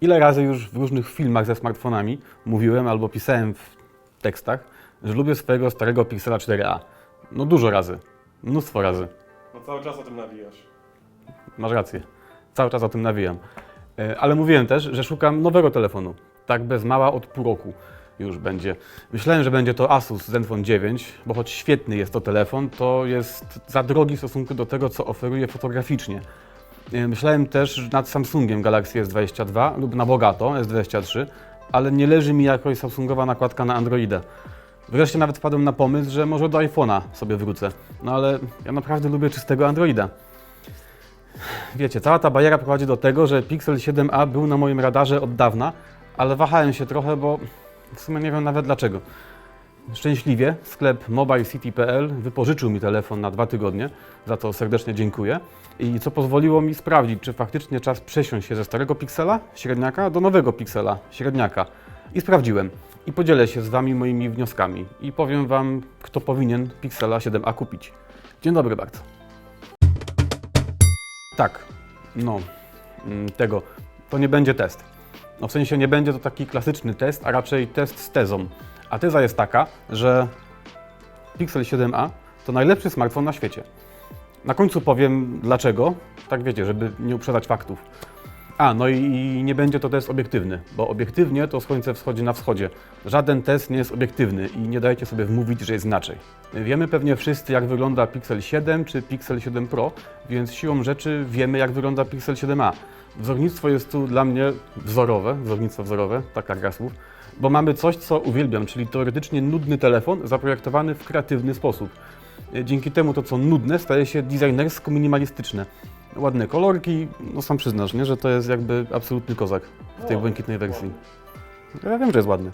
Ile razy już w różnych filmach ze smartfonami mówiłem albo pisałem w tekstach, że lubię swojego starego Pixela 4a. No dużo razy. Mnóstwo razy. No cały czas o tym nawijasz. Masz rację. Cały czas o tym nawijam. E, Ale mówiłem też, że szukam nowego telefonu. Tak bez mała od pół roku już będzie. Myślałem, że będzie to Asus Zenfone 9, bo choć świetny jest to telefon, to jest za drogi w stosunku do tego, co oferuje fotograficznie. E, Myślałem też nad Samsungiem Galaxy S22 lub na bogato S23, ale nie leży mi jakoś Samsungowa nakładka na Androida. Wreszcie nawet wpadłem na pomysł, że może do iPhone'a sobie wrócę. No ale ja naprawdę lubię czystego Androida. Wiecie, cała ta bajera prowadzi do tego, że Pixel 7a był na moim radarze od dawna, ale wahałem się trochę, bo w sumie nie wiem nawet dlaczego. Szczęśliwie sklep mobilecity.pl wypożyczył mi telefon na dwa tygodnie, za to serdecznie dziękuję. I co pozwoliło mi sprawdzić, czy faktycznie czas przesiąść się ze starego Pixela, średniaka, do nowego Pixela, średniaka. I sprawdziłem. I podzielę się z Wami moimi wnioskami. I powiem Wam, kto powinien Pixela 7a kupić. Dzień dobry bardzo. Tak, no, mm, tego. To nie będzie test. No w sensie nie będzie to taki klasyczny test, a raczej test z tezą. A teza jest taka, że Pixel 7a to najlepszy smartfon na świecie. Na końcu powiem dlaczego, tak wiecie, żeby nie uprzedzać faktów. A, no i nie będzie to test obiektywny, bo obiektywnie to słońce wschodzi na wschodzie. Żaden test nie jest obiektywny i nie dajcie sobie wmówić, że jest inaczej. Wiemy pewnie wszyscy, jak wygląda Pixel 7 czy Pixel 7 Pro, więc siłą rzeczy wiemy, jak wygląda Pixel 7a. Wzornictwo jest tu dla mnie wzorowe, wzornictwo wzorowe, taka gra słów, bo mamy coś, co uwielbiam, czyli teoretycznie nudny telefon zaprojektowany w kreatywny sposób. Dzięki temu to, co nudne, staje się designersko-minimalistyczne. Ładne kolorki, no sam przyznasz, nie, że to jest jakby absolutny kozak w tej błękitnej wersji. Ja wiem, że jest ładny.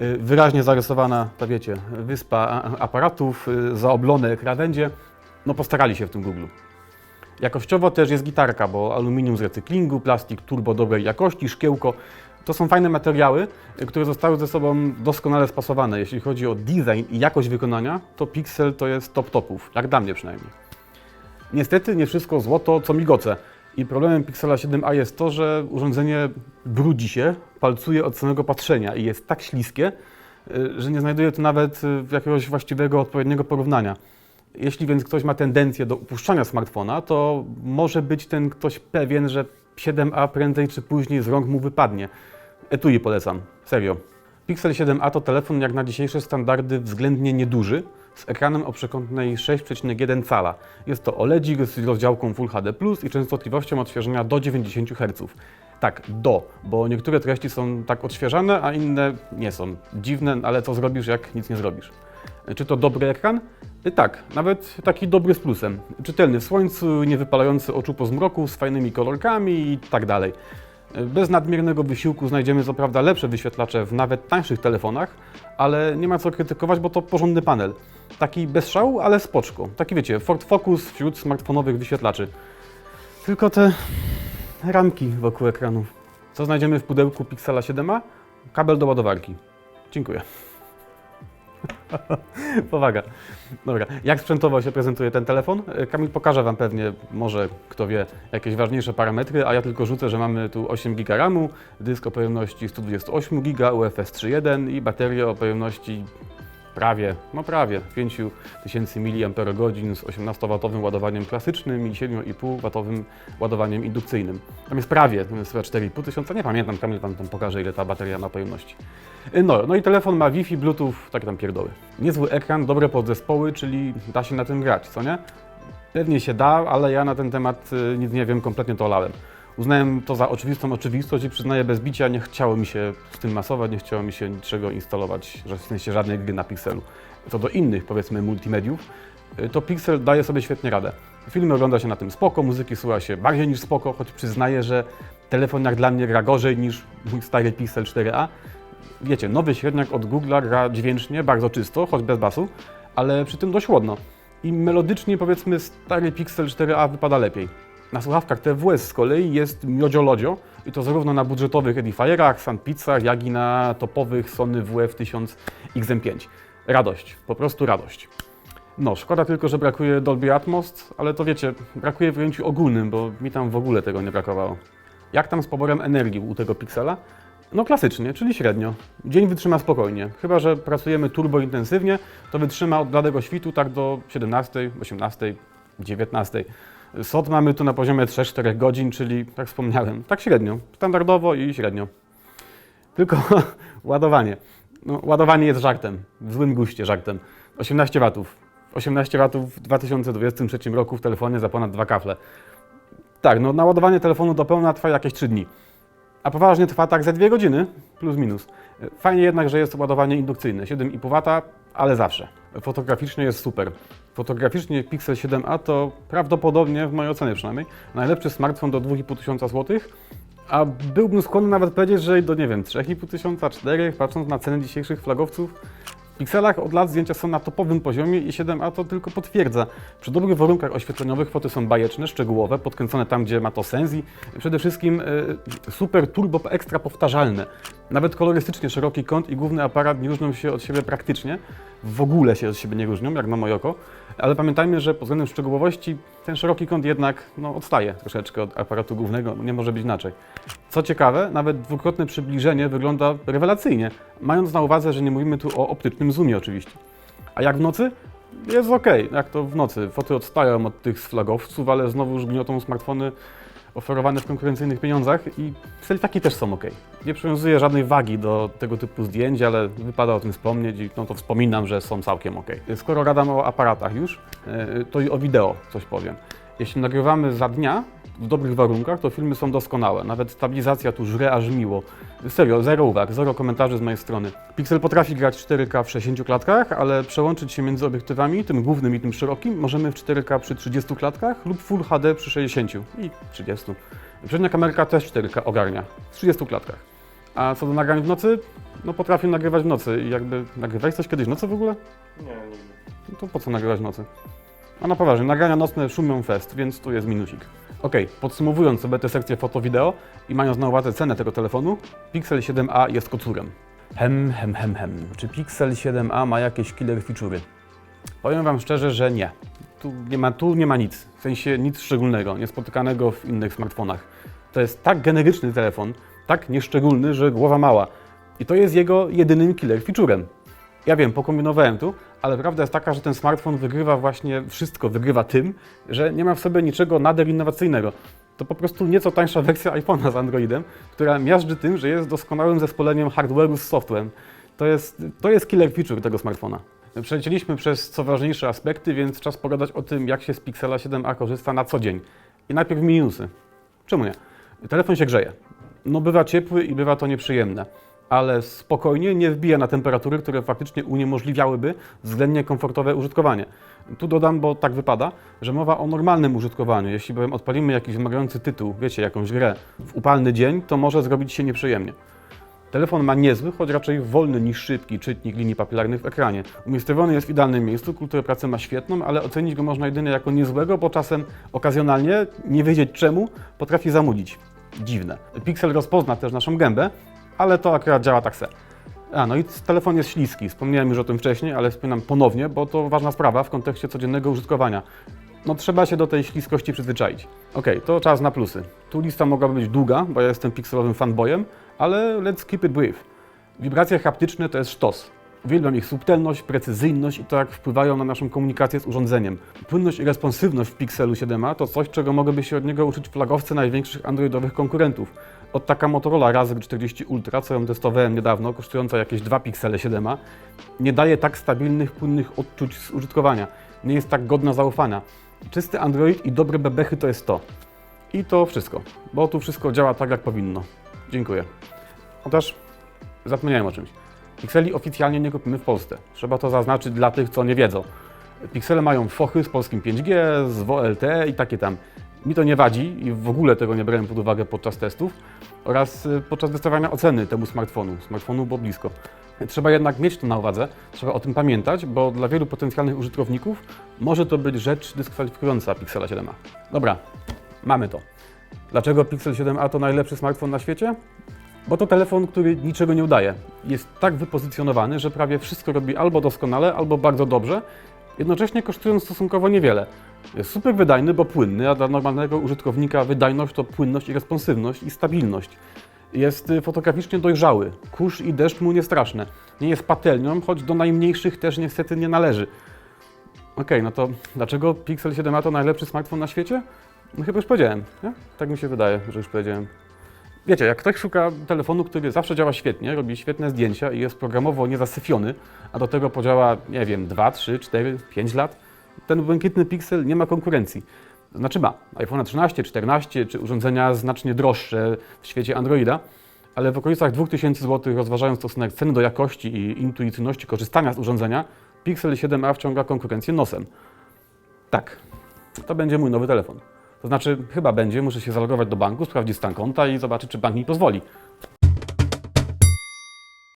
Y, Wyraźnie zarysowana, to wiecie, wyspa aparatów, y, zaoblone krawędzie. No postarali się w tym Google. Jakościowo też jest gitarka, bo aluminium z recyklingu, plastik turbo dobrej jakości, szkiełko. To są fajne materiały, które zostały ze sobą doskonale spasowane. Jeśli chodzi o design i jakość wykonania, to Pixel to jest top topów, jak dla mnie przynajmniej. Niestety nie wszystko złoto, co migoce. I problemem Pixela 7a jest to, że urządzenie brudzi się, palcuje od samego patrzenia i jest tak śliskie, y, że nie znajduje tu nawet y, jakiegoś właściwego, odpowiedniego porównania. Jeśli więc ktoś ma tendencję do upuszczania smartfona, to może być ten ktoś pewien, że 7a prędzej czy później z rąk mu wypadnie. Etui polecam, serio. Pixel 7a to telefon jak na dzisiejsze standardy względnie nieduży, z ekranem o przekątnej 6,1 cala. Jest to OLEDzik z rozdziałką Full HD+, i częstotliwością odświeżenia do 90 Hz. Tak, do, bo niektóre treści są tak odświeżane, a inne nie są. Dziwne, ale co zrobisz, jak nic nie zrobisz. Czy to dobry ekran? Y, Tak, nawet taki dobry z plusem. Czytelny w słońcu, nie wypalający oczu po zmroku, z fajnymi kolorkami i tak dalej. Bez nadmiernego wysiłku znajdziemy co prawda lepsze wyświetlacze w nawet tańszych telefonach, ale nie ma co krytykować, bo to porządny panel. Taki bez szału, ale spoczko. Taki wiecie, Ford Focus wśród smartfonowych wyświetlaczy. Tylko te ramki wokół ekranu. Co znajdziemy w pudełku Pixela 7a? Kabel do ładowarki. Dziękuję. Powaga. Dobra, jak sprzętowo się prezentuje ten telefon? E, Kamil pokaże Wam pewnie, może kto wie, jakieś ważniejsze parametry, a ja tylko rzucę, że mamy tu 8 GB RAMu, dysk o pojemności 128 GB, UFS 3.1 i baterię o pojemności prawie, no prawie 5000 mAh z 18W ładowaniem klasycznym i 7,5W ładowaniem indukcyjnym. Tam jest prawie, tam jest chyba 4,5 tysiąca, nie pamiętam, Kamil Wam tam pokaże, ile ta bateria ma pojemności. No, no i telefon ma Wi-Fi, Bluetooth, takie tam pierdoły. Niezły ekran, dobre podzespoły, czyli da się na tym grać, co nie? Pewnie się da, ale ja na ten temat y, nic nie wiem, kompletnie to olałem. Uznałem to za oczywistą oczywistość i przyznaję bez bicia, nie chciało mi się z tym masować, nie chciało mi się niczego instalować, w sensie żadnej gry na Pixelu. Co do innych, powiedzmy, multimediów, y, to Pixel daje sobie świetnie radę. Filmy ogląda się na tym spoko, muzyki słucha się bardziej niż spoko, choć przyznaję, że telefon jak dla mnie gra gorzej niż mój stary Pixel 4a. Wiecie, nowy średniak od Google'a gra dźwięcznie, bardzo czysto, choć bez basu, ale przy tym dość ładno. I melodycznie powiedzmy stary Pixel 4a wypada lepiej. Na słuchawkach TWS z kolei jest miodzio-lodzio i to zarówno na budżetowych Edifierach, Sunpizzach, jak i na topowych Sony WF-1000 XM5. Radość, po prostu radość. No, szkoda tylko, że brakuje Dolby Atmos, ale to wiecie, brakuje w ujęciu ogólnym, bo mi tam w ogóle tego nie brakowało. Jak tam z poborem energii u tego Pixela? No klasycznie, czyli średnio. Dzień wytrzyma spokojnie. Chyba, że pracujemy turbo intensywnie, to wytrzyma od bladego świtu tak do 17, 18, 19. SOT mamy tu na poziomie 3-4 godzin, czyli jak wspomniałem, tak średnio, standardowo i średnio. Tylko ładowanie. No, ładowanie jest żartem, w złym guście żartem. 18 watów. 18 watów w 2023 roku w telefonie za ponad dwa kafle. Tak, no naładowanie telefonu do pełna trwa jakieś 3 dni. A poważnie trwa tak ze 2 godziny, plus minus. Fajnie jednak, że jest ładowanie indukcyjne, 7,5 W, ale zawsze. Fotograficznie jest super. Fotograficznie Pixel 7a to prawdopodobnie, w mojej ocenie przynajmniej, najlepszy smartfon do 2500 zł, a byłbym skłonny nawet powiedzieć, że do, nie wiem, 3500, 4, patrząc na ceny dzisiejszych flagowców. W pikselach od lat zdjęcia są na topowym poziomie i 7a to tylko potwierdza. Przy dobrych warunkach oświetleniowych foty są bajeczne, szczegółowe, podkręcone tam, gdzie ma to sens i przede wszystkim e, super turbo ekstra powtarzalne. Nawet kolorystycznie szeroki kąt i główny aparat nie różnią się od siebie praktycznie. W ogóle się od siebie nie różnią, jak na moje oko. Ale pamiętajmy, że pod względem szczegółowości ten szeroki kąt jednak no, odstaje troszeczkę od aparatu głównego, nie może być inaczej. Co ciekawe, nawet dwukrotne przybliżenie wygląda rewelacyjnie, mając na uwadze, że nie mówimy tu o optycznym zoomie oczywiście. A jak w nocy? Jest ok, jak to w nocy. Foty odstają od tych flagowców, ale znowu już gniotą smartfony oferowane w konkurencyjnych pieniądzach i selfiaki też są ok. Nie przywiązuję żadnej wagi do tego typu zdjęć, ale wypada o tym wspomnieć i no to wspominam, że są całkiem ok. Skoro gadam o aparatach już, e, to i o wideo coś powiem. Jeśli nagrywamy za dnia, w dobrych warunkach, to filmy są doskonałe. Nawet stabilizacja tu żre aż miło. Serio, zero uwag, zero komentarzy z mojej strony. Pixel potrafi grać 4K w 60 klatkach, ale przełączyć się między obiektywami, tym głównym i tym szerokim, możemy w 4K przy 30 klatkach lub Full HD przy 60 i 30. Przednia kamerka też 4K ogarnia w 30 klatkach. A co do nagrań w nocy, no potrafię nagrywać w nocy i jakby nagrywałeś coś kiedyś w nocy w ogóle? Nie, nigdy. No to po co nagrywać w nocy? A na poważnie, nagrania nocne szumią fest, więc tu jest minusik. Ok, podsumowując sobie tę sekcję foto-wideo i mając na uwadze cenę tego telefonu, Pixel 7a jest kocurem. Hem, hem, hem, hem. Czy Pixel 7a ma jakieś killer feature'y? Powiem Wam szczerze, że nie. Tu nie ma, tu nie ma nic. W sensie nic szczególnego, niespotykanego w innych smartfonach. To jest tak generyczny telefon, tak nieszczególny, że głowa mała. I to jest jego jedynym killer featurem. Ja wiem, pokombinowałem tu, ale prawda jest taka, że ten smartfon wygrywa właśnie wszystko. Wygrywa tym, że nie ma w sobie niczego nader innowacyjnego. To po prostu nieco tańsza wersja iPhone'a z Androidem, która miażdży tym, że jest doskonałym zespoleniem hardware'u z softwarem. To jest, to jest killer feature tego smartfona. Przelecieliśmy przez co ważniejsze aspekty, więc czas pogadać o tym, jak się z Pixela 7a korzysta na co dzień. I najpierw minusy. Czemu nie? Telefon się grzeje. No bywa ciepły i bywa to nieprzyjemne ale spokojnie nie wbija na temperatury, które faktycznie uniemożliwiałyby względnie komfortowe użytkowanie. Tu dodam, bo tak wypada, że mowa o normalnym użytkowaniu. Jeśli bowiem odpalimy jakiś wymagający tytuł, wiecie, jakąś grę w upalny dzień, to może zrobić się nieprzyjemnie. Telefon ma niezły, choć raczej wolny niż szybki czytnik linii papilarnych w ekranie. Umiejscowiony jest w idealnym miejscu, kulturę pracy ma świetną, ale ocenić go można jedynie jako niezłego, bo czasem okazjonalnie, nie wiedzieć czemu, potrafi zamudzić. Dziwne. Pixel rozpozna też naszą gębę, ale to akurat działa tak se. A, no i telefon jest śliski. Wspomniałem już o tym wcześniej, ale wspominam ponownie, bo to ważna sprawa w kontekście codziennego użytkowania. No trzeba się do tej śliskości przyzwyczaić. Ok, to czas na plusy. Tu lista mogłaby być długa, bo ja jestem pikselowym fanboyem, ale let's keep it brief. Wibracje haptyczne to jest sztos. Uwielbiam ich subtelność, precyzyjność i to jak wpływają na naszą komunikację z urządzeniem. Płynność i responsywność w Pixelu 7a to coś, czego mogłyby się od niego uczyć flagowcy największych androidowych konkurentów. Od taka Motorola Razr 40 Ultra, co ją testowałem niedawno, kosztująca jakieś 2 piksele 7a, nie daje tak stabilnych, płynnych odczuć z użytkowania. Nie jest tak godna zaufania. Czysty Android i dobre bebechy to jest to. I to wszystko, bo tu wszystko działa tak, jak powinno. Dziękuję. Chociaż zapomniałem o czymś. Pixeli oficjalnie nie kupimy w Polsce. Trzeba to zaznaczyć dla tych, co nie wiedzą. Pixele mają fochy z polskim 5G, z VLTE i takie tam. Mi to nie wadzi i w ogóle tego nie brałem pod uwagę podczas testów oraz y, podczas wystawiania oceny temu smartfonu. Smartfonu było blisko. Trzeba jednak mieć to na uwadze, trzeba o tym pamiętać, bo dla wielu potencjalnych użytkowników może to być rzecz dyskwalifikująca Pixela 7a. Dobra, mamy to. Dlaczego Pixel 7a to najlepszy smartfon na świecie? Bo to telefon, który niczego nie udaje. Jest tak wypozycjonowany, że prawie wszystko robi albo doskonale, albo bardzo dobrze jednocześnie kosztując stosunkowo niewiele. Jest super wydajny, bo płynny, a dla normalnego użytkownika wydajność to płynność i responsywność i stabilność. Jest y, fotograficznie dojrzały, kurz i deszcz mu nie straszne. Nie jest patelnią, choć do najmniejszych też niestety nie należy. Okej, no to dlaczego Pixel 7a to najlepszy smartfon na świecie? No chyba już powiedziałem, nie? Tak mi się wydaje, że już powiedziałem. Wiecie, jak ktoś szuka telefonu, który zawsze działa świetnie, robi świetne zdjęcia i jest programowo niezasyfiony, a do tego podziała, nie wiem, 2, 3, 4, 5 lat, ten błękitny Pixel nie ma konkurencji. Znaczy ma iPhone 13, 14 czy urządzenia znacznie droższe w świecie Androida, ale w okolicach 2000 zł, rozważając stosunek ceny do jakości i intuicyjności korzystania z urządzenia, Pixel 7a wciąga konkurencję nosem. Tak, to będzie mój nowy telefon. To znaczy, chyba będzie, muszę się zalogować do banku, sprawdzić stan konta i zobaczyć, czy bank mi pozwoli.